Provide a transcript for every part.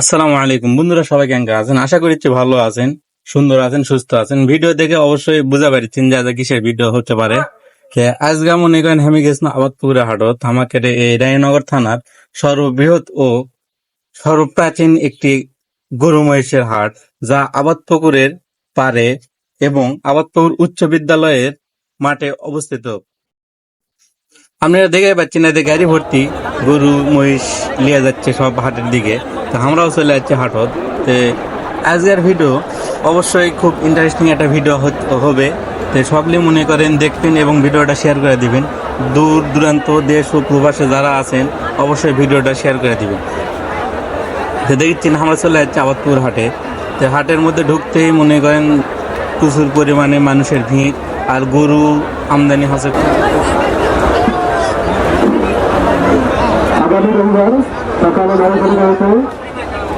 আসসালামু আলাইকুম। বন্ধুরা, সবাই কেমন আছেন? আশা করছি ভালো আছেন, সুন্দর আছেন, সুস্থ আছেন। ভিডিও দেখে অবশ্যই বুঝা পারছেন যে কিসের ভিডিও হতে পারে। আজকে মনে করেন আমি গেছিলাম আবাদপুরে হাটত। আমাকে এই রায়নগর থানার সর্ববৃহৎ ও সর্বপ্রাচীন একটি গরু মহিষের হাট, যা আবাদপুকুরের পারে এবং আবাদপুকুর উচ্চ বিদ্যালয়ের মাঠে অবস্থিত। আপনারা দেখে পাচ্ছেন এতে গাড়ি ভর্তি গরু, মহিষ লিয়ে যাচ্ছে সব হাটের দিকে। তো আমরাও চলে যাচ্ছি হাটত। তো আজকের ভিডিও অবশ্যই খুব ইন্টারেস্টিং একটা ভিডিও হবে। তো সবলি মনে করেন, দেখবেন এবং ভিডিওটা শেয়ার করে দিবেন। দূর দূরান্ত, দেশ ও প্রবাসে যারা আছেন, অবশ্যই ভিডিওটা শেয়ার করে দিবেন। তো দেখছেন, আমরা চলে যাচ্ছি আবাদপুর হাটে। তো হাটের মধ্যে ঢুকতেই মনে করেন, প্রচুর পরিমাণে মানুষের ভিড় আর গরু আমদানি হচ্ছে।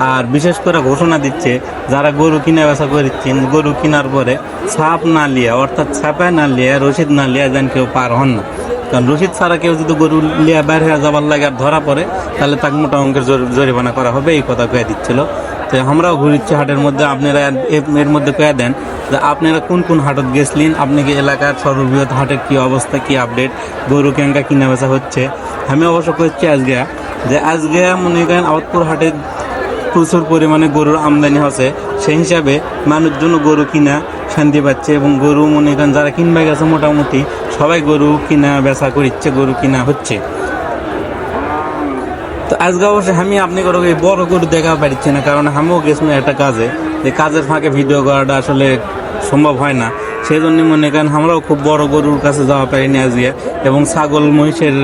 আর বিশেষ করে ঘোষণা দিচ্ছে, যারা গরু কিনে বেচা করছেন গরু কেনার পরে ছাপ না লিয়া, অর্থাৎ ছাপা না লিয়া রসিদ না লিয়া যেন কেউ পার হন না। কারণ রসিদ ছাড়া কেউ যদি গরু লিয়া বের হয়ে যাবার লাগে আর ধরা পড়ে, তাহলে তাকে মোটা অঙ্কের জরি- জরিমানা করা হবে, এই কথা কয়ে দিচ্ছিল। তো আমরাও ঘুরিচ্ছি হাটের মধ্যে, আপনারা এর- মধ্যে কয়ে দেন যে আপনারা কোন কোন হাটত গেছিলেন, আপনি কি এলাকার সর্ববৃহৎ হাটের কি অবস্থা, কি আপডেট, গরু কেঙ্কা কিনা বেচা হচ্ছে? আমি অবশ্য করছি আজকে যে আজকে মনে করেন আবতপুর হাটে প্রচুর পরিমাণে গরুর আমদানি হচ্ছে। সেই হিসাবে মানুষজন গরু কিনা, শান্তি পাচ্ছে এবং গরু মনে করেন যারা কিনবে গেছে মোটামুটি সবাই গরু কিনা, বেচা করিচ্ছে গরু কিনা হচ্ছে। তো আজকে অবশ্যই আমি আপনি এই বড় গরু দেখা পারছি না, কারণ আমিও গেছিলাম একটা কাজে। যে কাজের ফাঁকে ভিডিও করাটা আসলে সম্ভব হয় না। সেই জন্য মনে করেন আমরাও খুব বড় গরুর কাছে যাওয়া পারিনি আজকে এবং ছাগল, মহিষের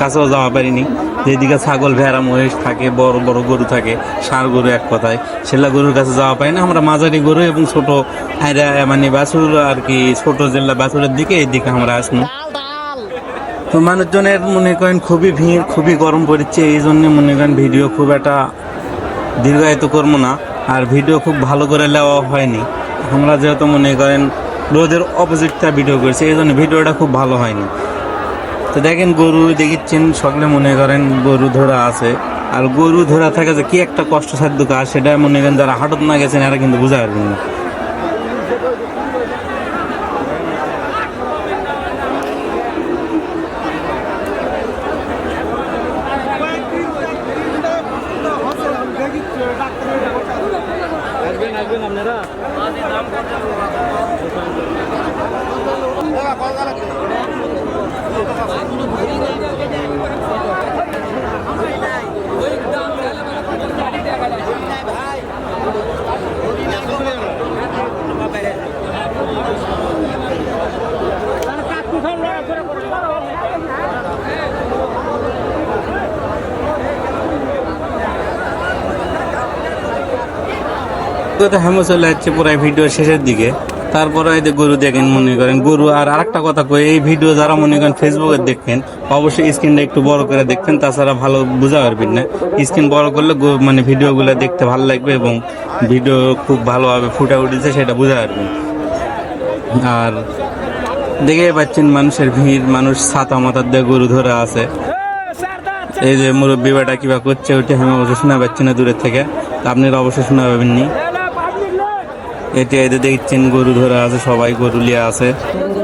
কাছেও যাওয়া পারিনি। যেদিকে ছাগল, ভেড়া, মহিষ থাকে, বড় বড় গরু থাকে, ষাঁড় গরু এক কথায়। সেলা গরুর কাছে যাওয়া পাই না। আমরা মাঝারি গরু এবং ছোট আইরা মানে বাছুর আর কি, ছোট জেলা বাছুরের দিকে এই দিকে আমরা আসব তো মানুষজনের মনে করেন খুবই ভিড়, খুবই গরম পড়ছে। এই জন্য মনে করেন ভিডিও খুব একটা দীর্ঘায়িত করব না। আর ভিডিও খুব ভালো করে নেওয়া হয়নি। আমরা যেহেতু মনে করেন রোদের অপোজিটটা ভিডিও করেছি, এই জন্য ভিডিওটা খুব ভালো হয়নি। তো দেখেন গরু দেখিচ্ছেন সকলে মনে করেন গরু ধরা আছে আর গরু ধরা থাকে যে কি একটা কষ্টসাধ্য কাজ সেটা মনে করেন যারা হাটত না গেছেন এরা কিন্তু বুঝা পারবেন না তো হেমো চলে যাচ্ছে পুরাই ভিডিও শেষের দিকে। তারপরে এই যে গরু দেখেন মনে করেন, গরু আর আরেকটা কথা কই, এই ভিডিও যারা মনে করেন ফেসবুকে দেখেন, অবশ্যই স্ক্রিনটা একটু বড় করে দেখবেন তাছাড়া ভালো বুঝা পারবেন না। স্ক্রিন বড় করলে মানে ভিডিওগুলো দেখতে ভালো লাগবে এবং ভিডিও খুব ভালোভাবে ফুটে উঠেছে সেটা বোঝা পারবেন। আর দেখে পাচ্ছেন মানুষের ভিড়, মানুষ ছাতা মাথার দিয়ে গরু ধরে আছে। এই যে মুরব্বী বেটা কিবা করছে, ওইটা আমি অবশ্যই শোনা পাচ্ছি না দূরের থেকে। আপনারা অবশ্যই শোনা পাবেন নি এটি এতে দেখছেন গরু ধরে আছে, সবাই গরু লিয়ে আছে।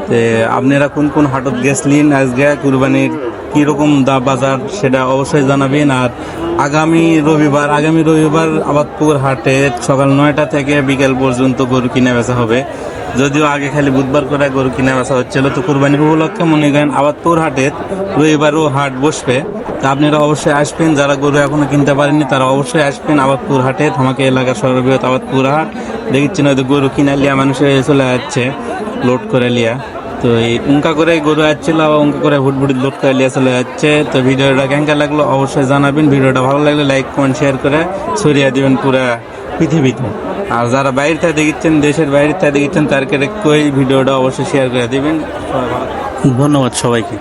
তে আপনারা কোন কোন হাটত গেছিলেন আজকে? কুরবানির কীরকম দা বাজার সেটা অবশ্যই জানাবেন। আর আগামী রবিবার আগামী রবিবার আবাদপুর হাটে সকাল নয়টা থেকে বিকেল পর্যন্ত গরু কিনে বেচা হবে। যদিও আগে খালি বুধবার করে গরু কিনে বেচা হচ্ছিল, তো কুরবানির উপলক্ষে মনে করেন আবাদপুর হাটের রবিবারও হাট বসবে। তা আপনারা অবশ্যই আসবেন, যারা গরু এখনও কিনতে পারেননি তারা অবশ্যই আসবেন আবাদপুর হাটে আমাকে এলাকার সর্ববৃহৎ আবাদপুর হাট। দেখছেন হয়তো গরু কিনা লিয়া মানুষ চলে যাচ্ছে, লোড করে লিয়া। তো এই উঙ্কা করে গরু আসছিল, আবার উঙ্কা করে হুটবুটি লোড করে লিয়া চলে যাচ্ছে। তো ভিডিওটা কেঙ্কা লাগল অবশ্যই জানাবেন, ভিডিওটা ভালো লাগলে লাইক কমেন্ট শেয়ার করে ছড়িয়ে দিবেন পুরা পৃথিবীতে। আর যারা বাইরে থেকে দেখিচ্ছেন দেশের বাইরে থেকে দেখিচ্ছেন কেটে কই ভিডিওটা অবশ্যই শেয়ার করে দিবেন। ধন্যবাদ সবাইকে।